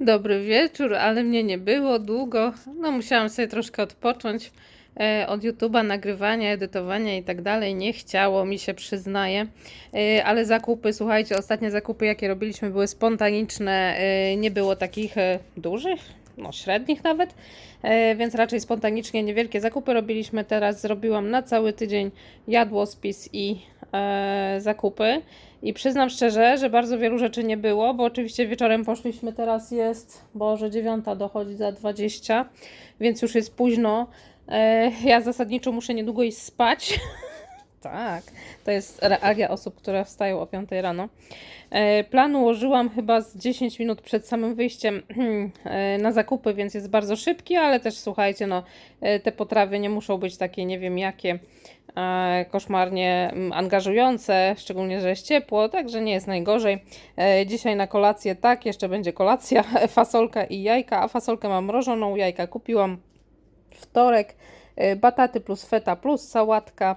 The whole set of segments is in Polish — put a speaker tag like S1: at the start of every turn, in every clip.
S1: Dobry wieczór, ale mnie nie było długo. No, musiałam sobie troszkę odpocząć e, od YouTube'a, nagrywania, edytowania i tak dalej. Nie chciało mi się, przyznaję. E, ale zakupy, słuchajcie, ostatnie zakupy, jakie robiliśmy, były spontaniczne. E, nie było takich dużych, no średnich nawet. E, więc raczej spontanicznie niewielkie zakupy robiliśmy. Teraz zrobiłam na cały tydzień jadłospis i e, zakupy. I przyznam szczerze, że bardzo wielu rzeczy nie było, bo oczywiście wieczorem poszliśmy, teraz jest, Boże, dziewiąta dochodzi za 20, więc już jest późno. E, ja zasadniczo muszę niedługo iść spać. tak, to jest realia osób, które wstają o 5 rano. E, plan ułożyłam chyba z 10 minut przed samym wyjściem e, na zakupy, więc jest bardzo szybki, ale też słuchajcie, no, e, te potrawy nie muszą być takie, nie wiem jakie, koszmarnie angażujące, szczególnie, że jest ciepło, także nie jest najgorzej. Dzisiaj na kolację tak, jeszcze będzie kolacja, fasolka i jajka, a fasolkę mam mrożoną, jajka kupiłam wtorek, bataty plus feta plus sałatka,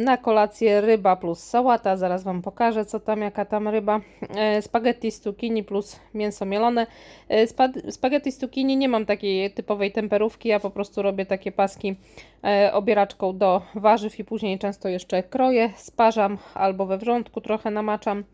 S1: na kolację ryba plus sałata, zaraz Wam pokażę co tam, jaka tam ryba, E, spaghetti z cukinii plus mięso mielone. E, spa- Spaghetti z cukinii nie mam takiej typowej temperówki, ja po prostu robię takie paski e, obieraczką do warzyw i później często jeszcze kroję, sparzam albo we wrzątku trochę namaczam.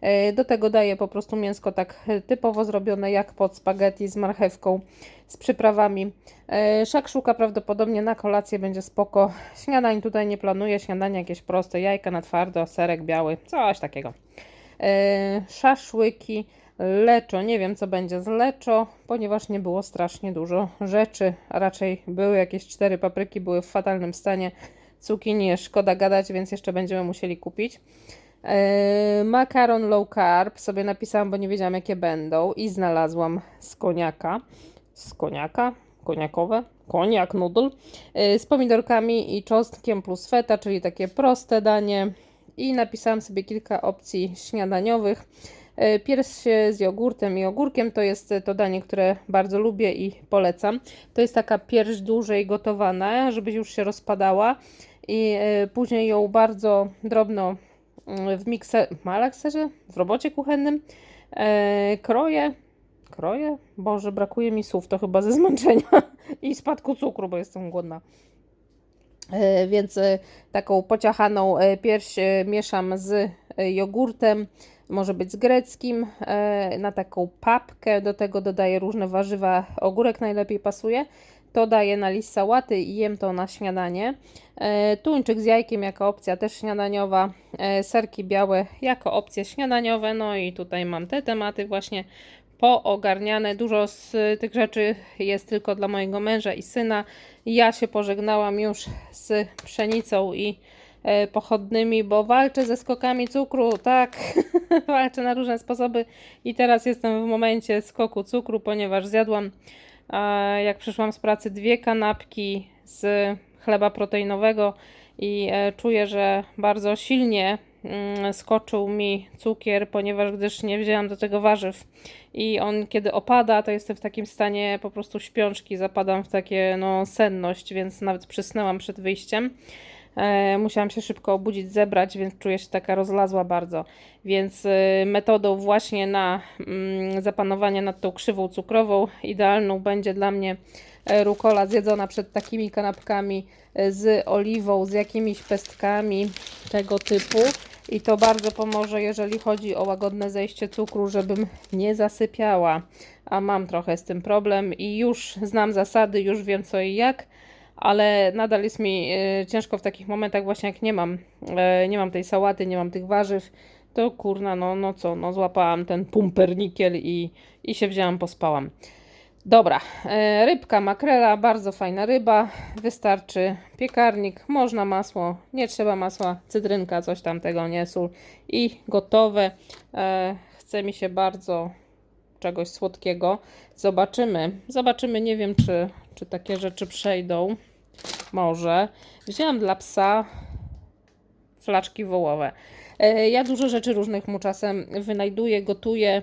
S1: E, Do tego daję po prostu mięsko tak typowo zrobione jak pod spaghetti z marchewką, z przyprawami. E, Szakszuka prawdopodobnie na kolację będzie spoko. Śniadań tutaj nie planuję, śniadanie jakieś proste, jajka na twardo, serek biały, coś takiego. E, Szaszłyki, leczo, nie wiem co będzie z leczo, ponieważ nie było strasznie dużo rzeczy, a raczej były jakieś cztery papryki, były w fatalnym stanie. Cukinie szkoda gadać, więc jeszcze będziemy musieli kupić. Eee, makaron low carb sobie napisałam, bo nie wiedziałam jakie będą i znalazłam z koniaka. Z koniaka? Koniakowe? Koniak noodle. Eee, z pomidorkami i czosnkiem plus feta, czyli takie proste danie. I napisałam sobie kilka opcji śniadaniowych. Eee, Pierś z jogurtem i ogórkiem to jest to danie, które bardzo lubię i polecam. To jest taka pierś dłużej gotowana, żeby już się rozpadała i e, później ją bardzo drobno w mikser, malakserze, w robocie kuchennym e, kroję, kroję? Boże, brakuje mi słów, to chyba ze zmęczenia i spadku cukru, bo jestem głodna. E, Więc e, taką pociachaną e, pierś e, mieszam z jogurtem, może być z greckim, e, na taką papkę. Do tego dodaję różne warzywa, ogórek najlepiej pasuje. To daję na list sałaty i jem to na śniadanie. E, Tuńczyk z jajkiem jako opcja też śniadaniowa. E, Serki białe jako opcje śniadaniowe. No i tutaj mam te tematy właśnie poogarniane. Dużo z tych rzeczy jest tylko dla mojego męża i syna. Ja się pożegnałam już z pszenicą i e, pochodnymi, bo walczę ze skokami cukru, tak, walczę na różne sposoby i teraz jestem w momencie skoku cukru, ponieważ zjadłam, jak przyszłam z pracy, dwie kanapki z chleba proteinowego i e, czuję, że bardzo silnie mm, skoczył mi cukier, ponieważ gdyż nie wzięłam do tego warzyw i on kiedy opada, to jestem w takim stanie po prostu śpiączki, zapadam w takie no senność, więc nawet przysnęłam przed wyjściem. E, musiałam się szybko obudzić, zebrać, więc czuję się taka rozlazła bardzo. Więc e, metodą właśnie na mm, zapanowanie nad tą krzywą cukrową idealną będzie dla mnie e, rukola zjedzona przed takimi kanapkami e, z oliwą, z jakimiś pestkami tego typu. I to bardzo pomoże, jeżeli chodzi o łagodne zejście cukru, żebym nie zasypiała. A mam trochę z tym problem i już znam zasady, już wiem co i jak ale nadal jest mi e, ciężko w takich momentach właśnie jak nie mam, e, nie mam tej sałaty, nie mam tych warzyw, to kurna, no, no co, no złapałam ten pumpernikiel i, i się wzięłam, pospałam. Dobra, e, rybka, makrela, bardzo fajna ryba, wystarczy piekarnik, można masło, nie trzeba masła, cytrynka, coś tam tego, nie sól i gotowe. Chce mi się bardzo czegoś słodkiego. Zobaczymy. Zobaczymy, nie wiem, czy, czy takie rzeczy przejdą. Może. Wzięłam dla psa flaczki wołowe. E, Ja dużo rzeczy różnych mu czasem wynajduję, gotuję,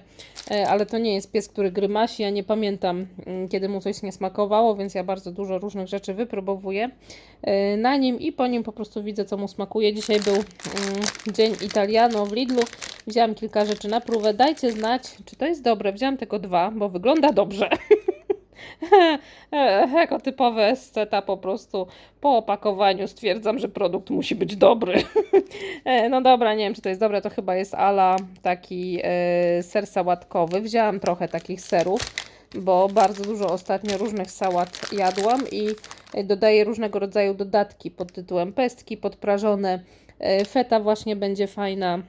S1: e, ale to nie jest pies, który grymasi. Ja nie pamiętam, mm, kiedy mu coś nie smakowało, więc ja bardzo dużo różnych rzeczy wypróbowuję e, na nim i po nim po prostu widzę, co mu smakuje. Dzisiaj był mm, dzień Italiano w Lidlu. Wzięłam kilka rzeczy na próbę. Dajcie znać, czy to jest dobre. Wzięłam tylko dwa, bo wygląda dobrze. Jako typowe esceta po prostu po opakowaniu stwierdzam, że produkt musi być dobry. E, No dobra, nie wiem czy to jest dobre, to chyba jest ala taki e, ser sałatkowy. Wzięłam trochę takich serów, bo bardzo dużo ostatnio różnych sałat jadłam i dodaję różnego rodzaju dodatki pod tytułem pestki podprażone. E, Feta właśnie będzie fajna.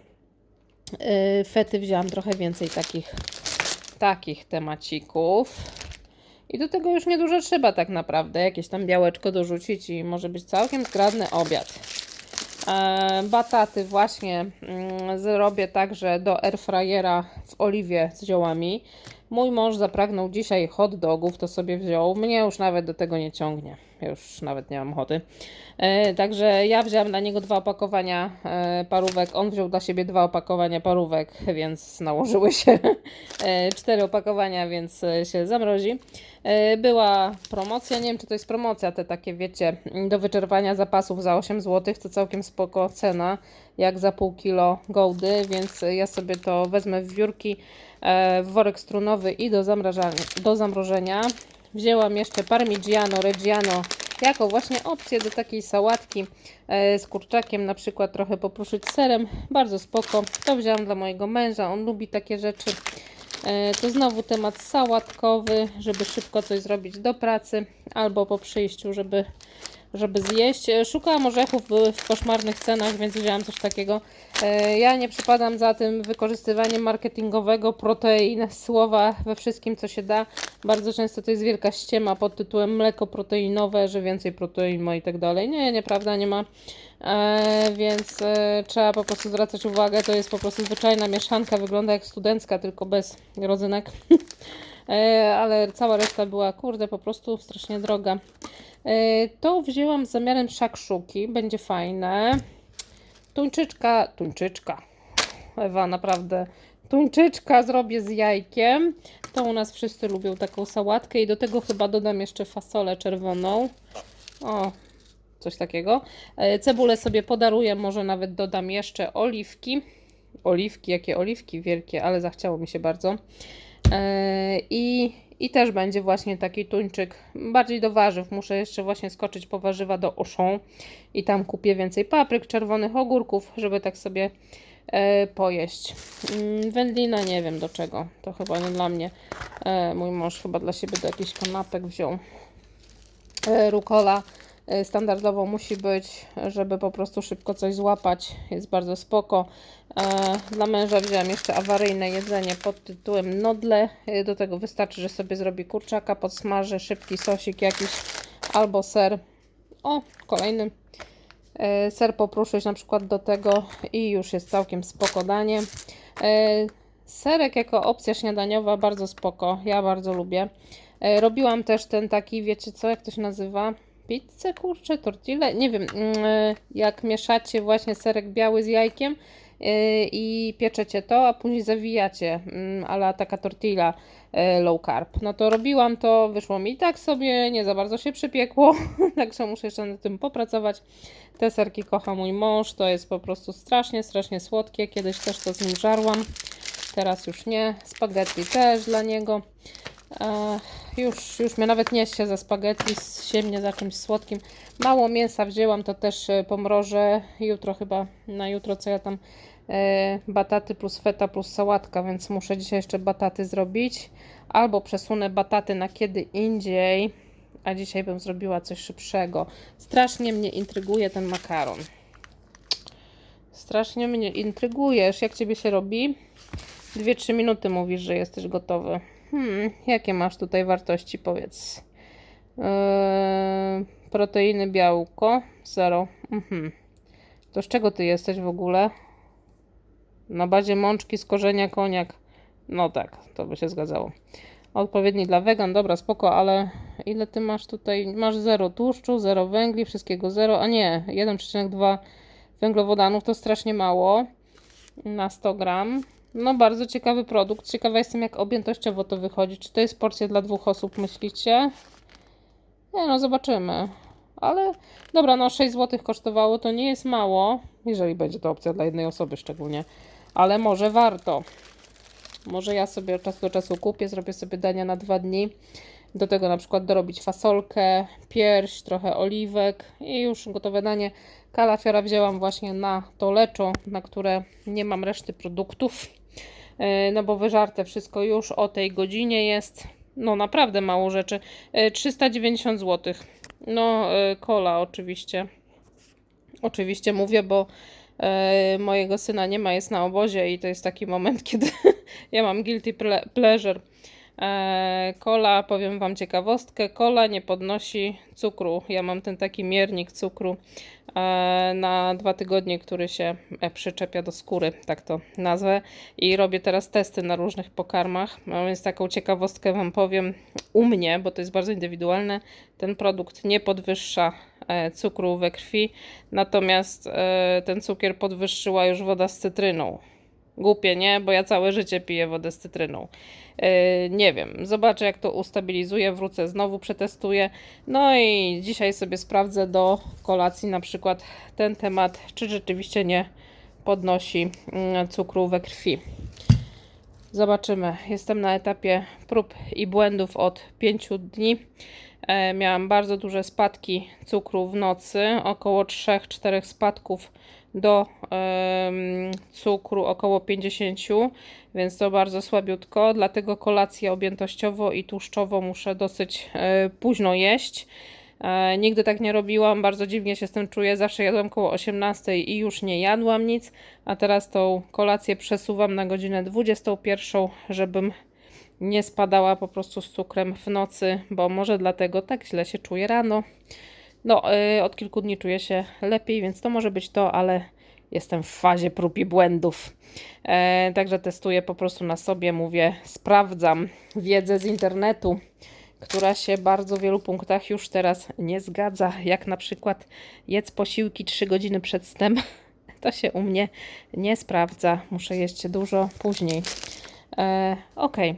S1: Fety wzięłam trochę więcej takich, takich temacików. I do tego już niedużo trzeba tak naprawdę. Jakieś tam białeczko dorzucić i może być całkiem zgrabny obiad. E, bataty właśnie mm, zrobię także do airfryera w oliwie z ziołami. Mój mąż zapragnął dzisiaj hot dogów, to sobie wziął. Mnie już nawet do tego nie ciągnie. Już nawet nie mam ochoty. E, także ja wziąłem dla niego dwa opakowania e, parówek. On wziął dla siebie dwa opakowania parówek, więc nałożyły się e, cztery opakowania, więc e, się zamrozi. E, była promocja, nie wiem czy to jest promocja, te takie wiecie, do wyczerpania zapasów za 8 zł, to całkiem spoko cena, jak za pół kilo gołdy, więc ja sobie to wezmę w wiórki, w worek strunowy i do, do zamrożenia. Wzięłam jeszcze Parmigiano Reggiano jako właśnie opcję do takiej sałatki e, z kurczakiem, na przykład trochę popruszyć serem, bardzo spoko. To wzięłam dla mojego męża, on lubi takie rzeczy. E, To znowu temat sałatkowy, żeby szybko coś zrobić do pracy albo po przyjściu, żeby, żeby zjeść. E, Szukałam orzechów, były w koszmarnych cenach, więc wzięłam coś takiego. E, Ja nie przypadam za tym wykorzystywaniem marketingowego protein słowa we wszystkim, co się da. Bardzo często to jest wielka ściema pod tytułem mleko proteinowe, że więcej protein ma i tak dalej. Nie, nieprawda, nie ma. E, więc trzeba po prostu zwracać uwagę. To jest po prostu zwyczajna mieszanka, wygląda jak studencka, tylko bez rodzynek. ale cała reszta była, kurde, po prostu strasznie droga. E, to wzięłam z zamiarem szakszuki, będzie fajne. Tuńczyczka, tuńczyczka. Ewa, naprawdę. Tuńczyczka zrobię z jajkiem. To u nas wszyscy lubią taką sałatkę i do tego chyba dodam jeszcze fasolę czerwoną. O, coś takiego. E, Cebulę sobie podaruję, może nawet dodam jeszcze oliwki. Oliwki, jakie oliwki wielkie, ale zachciało mi się bardzo. E, I, I też będzie właśnie taki tuńczyk, bardziej do warzyw. Muszę jeszcze właśnie skoczyć po warzywa do Auchan i tam kupię więcej papryk, czerwonych ogórków, żeby tak sobie e, pojeść. Mm, Wędlina nie wiem do czego, to chyba nie dla mnie. E, mój mąż chyba dla siebie do jakichś kanapek wziął. Rukola standardowo musi być, żeby po prostu szybko coś złapać. Jest bardzo spoko. E, Dla męża wziąłem jeszcze awaryjne jedzenie pod tytułem nodle. E, Do tego wystarczy, że sobie zrobi kurczaka, podsmaży, szybki sosik jakiś albo ser. O, kolejny e, ser popruszyć na przykład do tego i już jest całkiem spoko danie. E, Serek jako opcja śniadaniowa bardzo spoko, ja bardzo lubię. E, Robiłam też ten taki, wiecie co, jak to się nazywa? Pizzę, kurczę, tortille? Nie wiem, mm, e, jak mieszacie właśnie serek biały z jajkiem e, i pieczecie to, a później zawijacie, mm, ala taka tortilla e, low carb. No to robiłam to, wyszło mi tak sobie, nie za bardzo się przypiekło, także muszę jeszcze nad tym popracować. Te serki kocha mój mąż, to jest po prostu strasznie, strasznie słodkie. Kiedyś też to z nim żarłam, teraz już nie. Spaghetti też dla niego. Już, już mnie nawet nie się za spaghetti, sięgnie za czymś słodkim. Mało mięsa wzięłam, to też e, pomrożę jutro chyba, na jutro co ja tam e, bataty plus feta plus sałatka, więc muszę dzisiaj jeszcze bataty zrobić. Albo przesunę bataty na kiedy indziej, a dzisiaj bym zrobiła coś szybszego. Strasznie mnie intryguje ten makaron. Strasznie mnie intrygujesz. Jak ciebie się robi? 2-3 minuty mówisz, że jesteś gotowy. Hmm, jakie masz tutaj wartości, powiedz? Yy, proteiny, białko, zero. Mhm. To z czego ty jesteś w ogóle? Na bazie mączki z korzenia koniak. No tak, to by się zgadzało. Odpowiedni dla wegan, dobra, spoko, ale ile ty masz tutaj? Masz zero tłuszczu, zero węgli, wszystkiego zero, a nie, 1,2 węglowodanów to strasznie mało. na 100 gram. No bardzo ciekawy produkt. Ciekawa jestem jak objętościowo to wychodzi. Czy to jest porcja dla dwóch osób myślicie? Nie no, zobaczymy. Ale dobra, no 6 zł kosztowało, to nie jest mało, jeżeli będzie to opcja dla jednej osoby szczególnie. Ale może warto. Może ja sobie od czasu do czasu kupię, zrobię sobie dania na dwa dni. Do tego na przykład dorobić fasolkę, pierś, trochę oliwek i już gotowe danie. Kalafiora wzięłam właśnie na to leczo, na które nie mam reszty produktów. Yy, No bo wyżarte wszystko już o tej godzinie jest. No naprawdę mało rzeczy. Yy, 390 zł. No, yy, kola oczywiście. Oczywiście mówię, bo e, mojego syna nie ma, jest na obozie i to jest taki moment, kiedy ja mam guilty ple pleasure. E, kola, powiem Wam ciekawostkę, kola nie podnosi cukru. Ja mam ten taki miernik cukru e, na dwa tygodnie, który się e, przyczepia do skóry, tak to nazwę. I robię teraz testy na różnych pokarmach. No, więc taką ciekawostkę Wam powiem u mnie, bo to jest bardzo indywidualne. Ten produkt nie podwyższa e, cukru we krwi, natomiast e, ten cukier podwyższyła już woda z cytryną. Głupie, nie? Bo ja całe życie piję wodę z cytryną. Yy, nie wiem, zobaczę jak to ustabilizuję, wrócę znowu, przetestuję. No i dzisiaj sobie sprawdzę do kolacji na przykład ten temat, czy rzeczywiście nie podnosi mm, cukru we krwi. Zobaczymy. Jestem na etapie prób i błędów od 5 dni. E, miałam bardzo duże spadki cukru w nocy, około 3-4 spadków do cukru około 50, więc to bardzo słabiutko, dlatego kolację objętościowo i tłuszczowo muszę dosyć e, późno jeść. E, nigdy tak nie robiłam, bardzo dziwnie się z tym czuję. Zawsze jadłam koło 18 i już nie jadłam nic, a teraz tą kolację przesuwam na godzinę 21, żebym nie spadała po prostu z cukrem w nocy, bo może dlatego tak źle się czuję rano. No, y, od kilku dni czuję się lepiej, więc to może być to, ale jestem w fazie prób i błędów. E, także testuję po prostu na sobie, mówię, sprawdzam wiedzę z internetu, która się bardzo w wielu punktach już teraz nie zgadza. Jak na przykład jedz posiłki 3 godziny przed snem. To się u mnie nie sprawdza. Muszę jeść dużo później. E, Okej.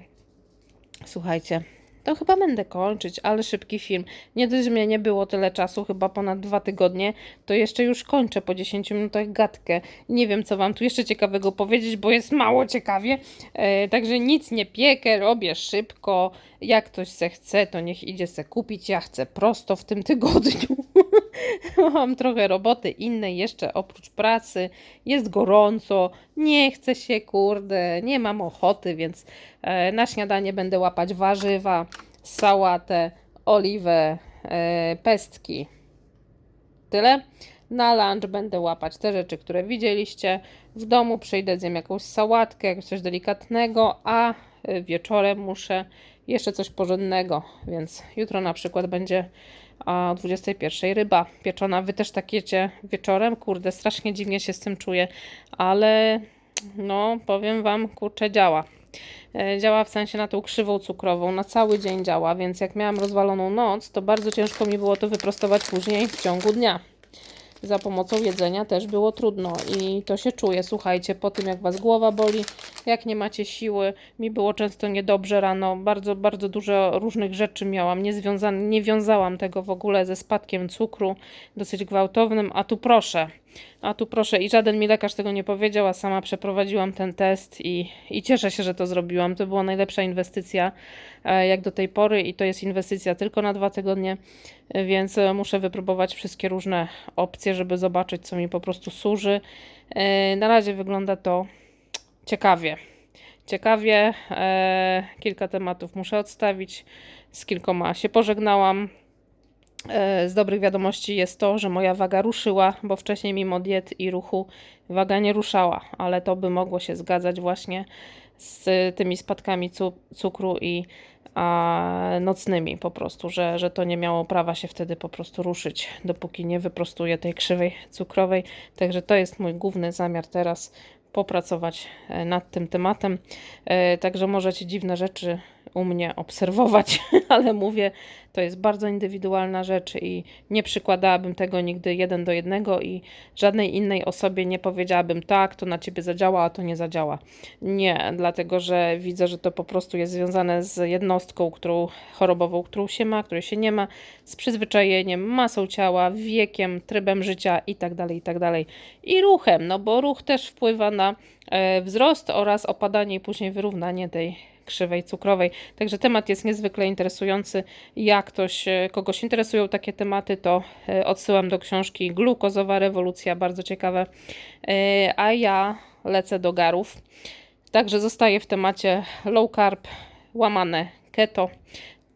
S1: Słuchajcie, to chyba będę kończyć, ale szybki film. Nie dość, mnie nie było tyle czasu, chyba ponad dwa tygodnie, to jeszcze już kończę po 10 minutach gadkę. Nie wiem, co Wam tu jeszcze ciekawego powiedzieć, bo jest mało ciekawie. E, także nic nie piekę, robię szybko. Jak ktoś se chce, to niech idzie se kupić. Ja chcę prosto w tym tygodniu. Mam trochę roboty innej jeszcze oprócz pracy. Jest gorąco, nie chce się, kurde, nie mam ochoty, więc e, na śniadanie będę łapać warzywa, sałatę, oliwę, e, pestki. Tyle. Na lunch będę łapać te rzeczy, które widzieliście. W domu przyjdę, zjem jakąś sałatkę, jakieś coś delikatnego, a e, wieczorem muszę jeszcze coś porządnego, więc jutro na przykład będzie a o 21 ryba pieczona. Wy też tak jecie wieczorem? Kurde, strasznie dziwnie się z tym czuję, ale no powiem Wam, kurczę, działa. E, Działa w sensie na tą krzywą cukrową, na cały dzień działa, więc jak miałam rozwaloną noc, to bardzo ciężko mi było to wyprostować później w ciągu dnia za pomocą jedzenia też było trudno i to się czuje. Słuchajcie, po tym jak was głowa boli, jak nie macie siły, mi było często niedobrze rano, bardzo, bardzo dużo różnych rzeczy miałam, nie, związane, nie wiązałam tego w ogóle ze spadkiem cukru, dosyć gwałtownym, a tu proszę, a tu proszę i żaden mi lekarz tego nie powiedział, a sama przeprowadziłam ten test i, i cieszę się, że to zrobiłam. To była najlepsza inwestycja e, jak do tej pory i to jest inwestycja tylko na dwa tygodnie, e, więc e, muszę wypróbować wszystkie różne opcje, żeby zobaczyć, co mi po prostu służy. Na razie wygląda to ciekawie. Ciekawie, kilka tematów muszę odstawić, z kilkoma się pożegnałam. E, Z dobrych wiadomości jest to, że moja waga ruszyła, bo wcześniej mimo diet i ruchu waga nie ruszała, ale to by mogło się zgadzać właśnie z tymi spadkami cu- cukru i a, nocnymi po prostu, że, że to nie miało prawa się wtedy po prostu ruszyć, dopóki nie wyprostuję tej krzywej cukrowej. Także to jest mój główny zamiar teraz popracować e, nad tym tematem. E, Także możecie dziwne rzeczy u mnie obserwować, ale mówię, to jest bardzo indywidualna rzecz i nie przykładałabym tego nigdy jeden do jednego i żadnej innej osobie nie powiedziałabym tak, to na ciebie zadziała, a to nie zadziała. Nie, dlatego że widzę, że to po prostu jest związane z jednostką, którą chorobową, którą się ma, której się nie ma, z przyzwyczajeniem, masą ciała, wiekiem, trybem życia itd., itd. I ruchem, no bo ruch też wpływa na e, wzrost oraz opadanie i później wyrównanie tej krzywej cukrowej. Także temat jest niezwykle interesujący. Jak ktoś, e, kogoś interesują takie tematy, to e, odsyłam do książki Glukozowa rewolucja, bardzo ciekawe. E, A ja lecę do garów. Także zostaję w temacie low carb, łamane keto.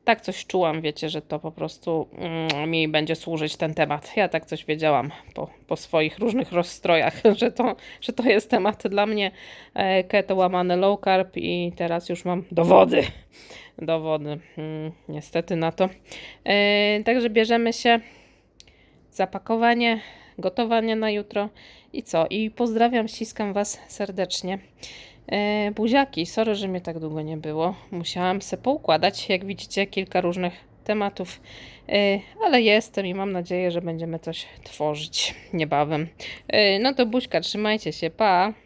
S1: Tak coś czułam, wiecie, że to po prostu mm, mi będzie służyć ten temat. Ja tak coś wiedziałam po, po swoich różnych rozstrojach, że to, że to jest temat dla mnie. E, Keto łamane low carb i teraz już mam dowody. Dowody, mm, niestety na to. E, Także bierzemy się zapakowanie, gotowanie na jutro i co? I pozdrawiam, ściskam Was serdecznie. E, buziaki, sorry, że mnie tak długo nie było. Musiałam se poukładać, jak widzicie, kilka różnych tematów, e, ale jestem i mam nadzieję, że będziemy coś tworzyć niebawem. E, no to buźka, trzymajcie się, pa!